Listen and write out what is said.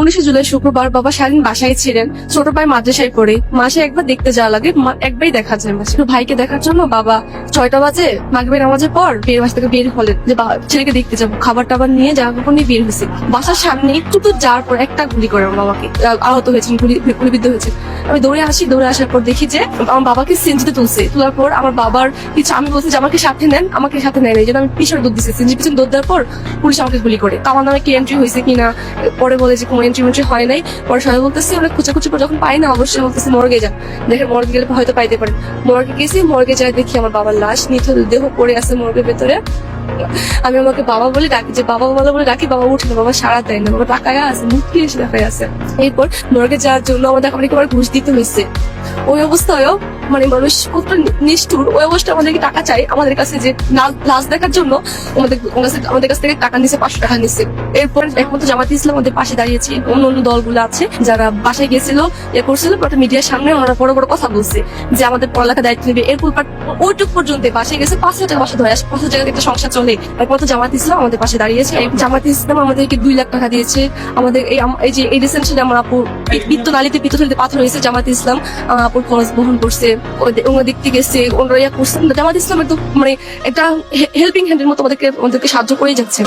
উনিশে জুলাই শুক্রবার বাবা সারাদিন বাসায় ছিলেন। ছোট ভাই মাদ্রাসায় পড়ে। মাসে একবার দেখতে যাওয়া লাগে একবারই দেখা যায় মাসে। ভাইকে দেখার জন্য বাবা ছয়টা বাজে মাগরিবের নামাজের পর বের বাসা থেকে বের হলেন যে ছেলেকে দেখতে যাব। খাবার টাবার নিয়ে জামা কাপড় নিয়ে বের হয়েছে। বাসার সামনে একটু তো যাওয়ার পর একটা গুলি করে আমার বাবাকে। আহত হয়েছেন, গুলি, গুলিবিদ্ধ হয়েছে আমি দৌড়ে আসি, দৌড়ে আসার পর দেখি যে, আমার বাবাকে সিনজিতে তুলছে। তোলার পর আমার বাবার কিছু, আমি বলছি যে, আমাকে সাথে নেন, আমাকে সাথে নেয় এই জন্য আমি পিছনে দৌড় দিচ্ছি সিনজি পিছনে দৌড় দেওয়ার পর পুলিশ আমাকে গুলি করে। তো আমার নামে কি এন্ট্রি হয়েছে কিনা, পরে বলে যে, কোনো এন্ট্রি মেন্ট্রি হয় নাই। পরে সবাই বলতেছি অনেক খুচাখুচি করে যখন পাই না, অবশ্যই বলতেছি, মর্গে যান দেখেন মর্গে গেলে হয়তো পাইতে পারেন। মর্গে গেছি, মর্গে যাই দেখি আমার বাবার লাশ, নিথর দেহ পড়ে আছে মর্গের ভেতরে। আমি আমাকে বাবা বলে ডাকি, যে বাবা বলে বলে ডাকি, বাবা উঠে না, বাবা সারা দেয় না, বাবা টাকায় আছে মুক্তি এসে টাকায় আছে। এরপর মর্গে যাওয়ার জন্য আমাদের অনেক ঘুষ দিতে হয়েছে। ওই অবস্থায়ও মানে মানুষ কত নিষ্ঠুর, ওই অবস্থায় আমাদেরকে টাকা চাই, আমাদের কাছে যে লাশ দেখার জন্য আমাদের আমাদের কাছ থেকে টাকা নিছে, পাঁচশো টাকা নিছে। এরপর একমাত্র জামাত ইসলাম আমাদের পাশে দাঁড়িয়েছে, অন্য অন্য দলগুলো আছে, যারা বাসায় গেছিল এ করছিল বাট মিডিয়ার সামনে ওনারা বড় বড় কথা বলছে, যে আমাদের পড়ালেখা দায়িত্ব নেবে। এরপর ওইটুক পর্যন্ত বাসায় গেছে, পাঁচ হাজার বাসা ধরে আসে, পাঁচ হাজার একটা সংসার চলে। একমাত্র জামাত ইসলাম আমাদের পাশে দাঁড়িয়েছে জামাত ইসলাম আমাদেরকে দুই লাখ টাকা দিয়েছে। আমাদের এই যে, এই রিসেন্টলি আমার আপু বৃত্ত নালিতে বৃত্ত পাথর হয়েছে জামাত ইসলাম আপুর খরচ বহন করছে। ওদের- থেকে গেছে ওনারা ইয়া করছে জামাত ইসলামের তো মানে একটা হেল্পিং হ্যান্ডের মতো আমাদেরকে আমাদেরকে সাহায্য করে যাচ্ছে।